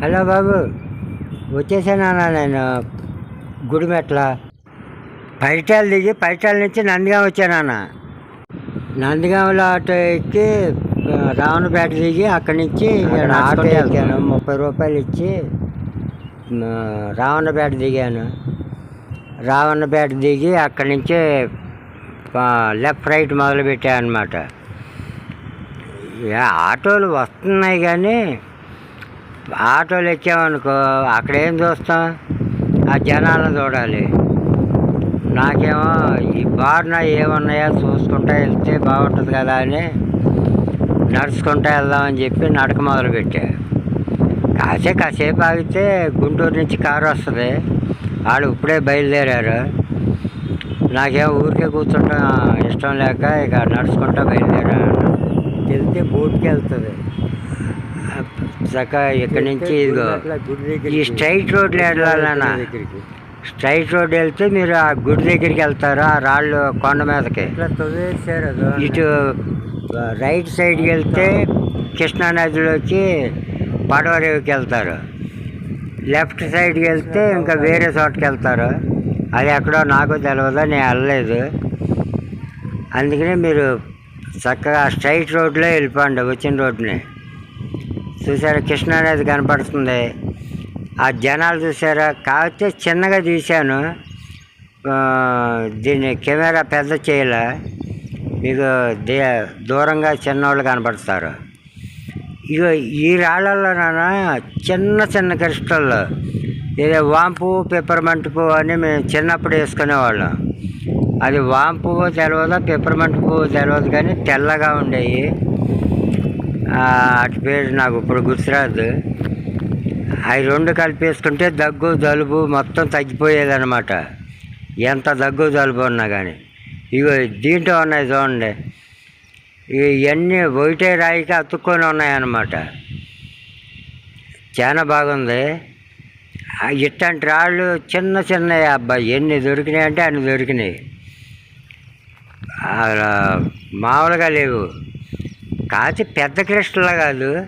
Hello బాబు వచ్చేసానా నేను గుడిమెట్ల? పైటాలు దిగి పైటాల నుంచి నందిగాం వచ్చానన్న. నందిగాంలో ఆటో ఎక్కి రావణపేట దిగి అక్కడి నుంచి ఆటో ఎక్కాను. ముప్పై రూపాయలు ఇచ్చి రావణపేట దిగాను. రావణపేట దిగి అక్కడి నుంచి లెఫ్ట్ రైట్ మొదలుపెట్టాను అనమాట ఆటోలు వస్తున్నాయి కానీ ఆటోలు ఎక్కామనుకో అక్కడ ఏం చూస్తాం? ఆ జనాలను చూడాలి. నాకేమో ఈ బారిన ఏమున్నాయో చూసుకుంటా వెళ్తే బాగుంటుంది కదా అని నడుచుకుంటా వెళ్దామని చెప్పి నడక మొదలుపెట్టా. కాసే కాసేపు ఆగితే గుంటూరు నుంచి కారు వస్తుంది. వాళ్ళు ఇప్పుడే బయలుదేరారు. నాకేం ఊరికే కూర్చుంటా ఇష్టం లేక ఇక నడుచుకుంటా బయలుదేరాను. వెళ్తే బోట్కి వెళ్తుంది. చక్కగా ఇక్కడి నుంచి ఇదిగో? ఈ స్ట్రైట్ రోడ్లో వెళ్ళాలన్నా. స్ట్రైట్ రోడ్ వెళ్తే మీరు ఆ గుడి దగ్గరికి వెళ్తారు? ఆ రాళ్ళు కొండ మీదకి. ఇటు రైట్ సైడ్కి వెళ్తే కృష్ణా నదిలోకి పడవరేవుకి వెళ్తారు. లెఫ్ట్ సైడ్కి వెళ్తే ఇంకా వేరే చోటుకి వెళ్తారు. అది ఎక్కడో నాకు తెలియదు నేను వెళ్ళలేదు. అందుకనే మీరు చక్కగా స్ట్రైట్ రోడ్లో వెళ్ళిపోండి వచ్చిన రోడ్ని. చూసారా కృష్ణానది కనపడుతుంది. ఆ జనాలు చూసారా కాకపోతే చిన్నగా తీశాను దీన్ని కెమెరా పెద్ద చేయలే? మీకు దే దూరంగా చిన్నవాళ్ళు కనపడతారు. ఇక ఈ రాళ్ళల్లో చిన్న చిన్న క్రిస్టల్లో. ఏదో వాంపు పెప్పర్మెంట్ పువ్వు అని మేము చిన్నప్పుడు వేసుకునేవాళ్ళం. అది వాంపు పువ్వు తెలియదు పెప్పర్మెంట్ పువ్వు తెలియదు కానీ తెల్లగా ఉండేవి అటు పేరు నాకు ఇప్పుడు గుర్తురాదు. అవి రెండు కలిపేసుకుంటే దగ్గు జలుబు మొత్తం తగ్గిపోయేదన్నమాట. ఎంత దగ్గు జలుబు ఉన్నా కానీ ఇగో దీంట్లో ఉన్నాయి చూడండి. ఇవన్నీ ఒకటే రాయికి అతుక్కొని ఉన్నాయన్నమాట. చాలా బాగుంది. ఇట్లాంటి రాళ్ళు చిన్న చిన్నవి అబ్బాయి ఎన్ని దొరికినాయి అంటే అన్ని దొరికినాయి. అలా మామూలుగా లేవు. కాచి పెద్ద క్రిస్టల్ కాదు.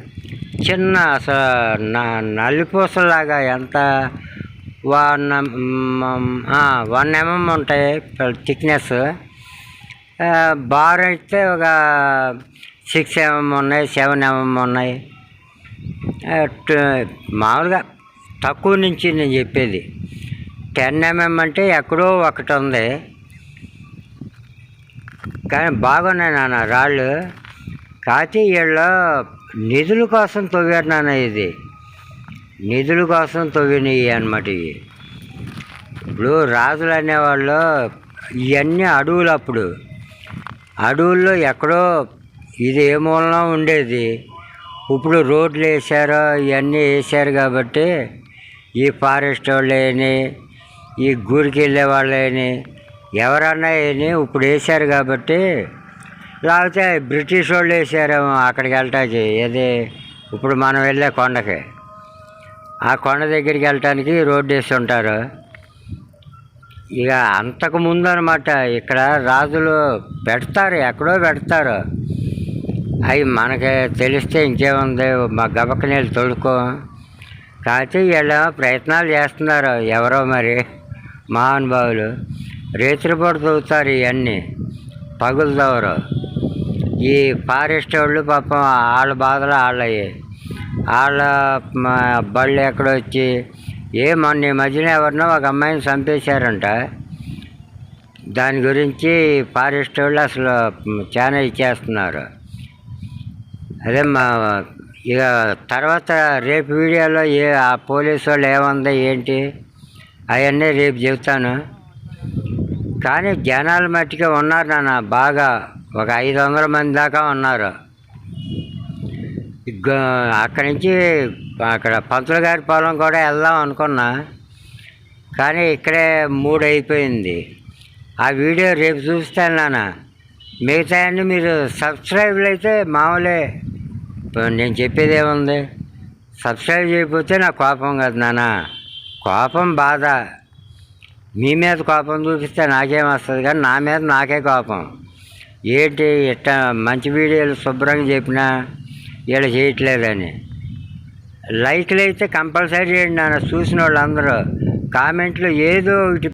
చిన్న అసలు న- నల్లిపూసలాగా ఎంత వన్ వన్ ఎంఎం ఉంటాయి థిక్నెస్. బార్ అయితే ఒక సిక్స్ ఎంఎం ఉన్నాయి సెవెన్ ఎంఎం ఉన్నాయి. మామూలుగా తక్కువ నుంచి నేను చెప్పేది. టెన్ ఎంఎం అంటే ఎక్కడో ఒకటి ఉంది. కానీ బాగున్నాయి నాన్న రాళ్ళు. కాకపోతే నిధుల కోసం తవ్వారు నాన్న ఇది. నిధుల కోసం తవ్వినవి అనమాట ఇవి. ఇప్పుడు రాజులు అనేవాళ్ళు ఇవన్నీ అడవులు అప్పుడు. అడవుల్లో ఎక్కడో ఇది ఏ మూలన ఉండేది. ఇప్పుడు రోడ్లు వేసారు ఇవన్నీ వేసారు కాబట్టి ఈ ఫారెస్ట్ వాళ్ళని ఈ గుడికి వెళ్ళే వాళ్ళని ఎవరన్నా అయిని ఇప్పుడు వేసారు కాబట్టి లేకపోతే బ్రిటిష్ వాళ్ళు వేసారేమో అక్కడికి వెళ్ళటానికి. ఏది? ఇప్పుడు మనం వెళ్ళే కొండకి. ఆ కొండ దగ్గరికి వెళ్ళటానికి రోడ్డు వేసి ఉంటారు. ఇక అంతకు ముందు అనమాట ఇక్కడ రాజులు పెడతారు ఎక్కడో పెడతారు. అవి మనకి తెలిస్తే ఇంకేముంది? మా గబక్క నీళ్ళు తొడుకో కాకపోతే వీళ్ళు ప్రయత్నాలు చేస్తున్నారు ఎవరో మరి మహానుభావులు. రేత్రిపూట తవ్వుతారు ఇవన్నీ. పగులు తవ్వరు. ఈ ఫారెస్ట్ వాళ్ళు పాపం వాళ్ళ బాధలు వాళ్ళవి వాళ్ళ బళ్ళు ఎక్కడో వచ్చి ఏ మొన్న ఈ మధ్యన ఎవరినో ఒక అమ్మాయిని చంపేశారంట. దాని గురించి ఫారెస్ట్ వాళ్ళు అసలు చాలా ఇచ్చేస్తున్నారు. అదే మా ఇక తర్వాత రేపు వీడియోలో ఏ ఆ పోలీసు వాళ్ళు ఏముంది ఏంటి అవన్నీ రేపు చెబుతాను. కానీ జనాలు మట్టిగా ఉన్నారు నాన్న బాగా. ఒక ఐదు వందల మంది దాకా ఉన్నారు. అక్కడి నుంచి అక్కడ పంతులు గారి పొలం కూడా వెళ్దాం అనుకున్నా. కానీ ఇక్కడే మూడు అయిపోయింది. ఆ వీడియో రేపు చూస్తాను నాన్న. మిగతా అన్ని మీరు సబ్స్క్రైబ్లు అయితే మామూలే. నేను చెప్పేది ఏముంది? సబ్స్క్రైబ్ చేయకపోతే నా కోపం కాదు నాన్న. కోపం బాధ. మీ మీద కోపం చూపిస్తే నాకేం వస్తుంది? కానీ నా మీద నాకే కోపం. ఏంటి ఇట్ట మంచి వీడియోలు శుభ్రంగా చెప్పినా వీళ్ళు చేయట్లేదని. లైక్లు అయితే కంపల్సరీ చేయండి నాన్న. చూసిన వాళ్ళందరూ కామెంట్లో ఏదో ఒకటి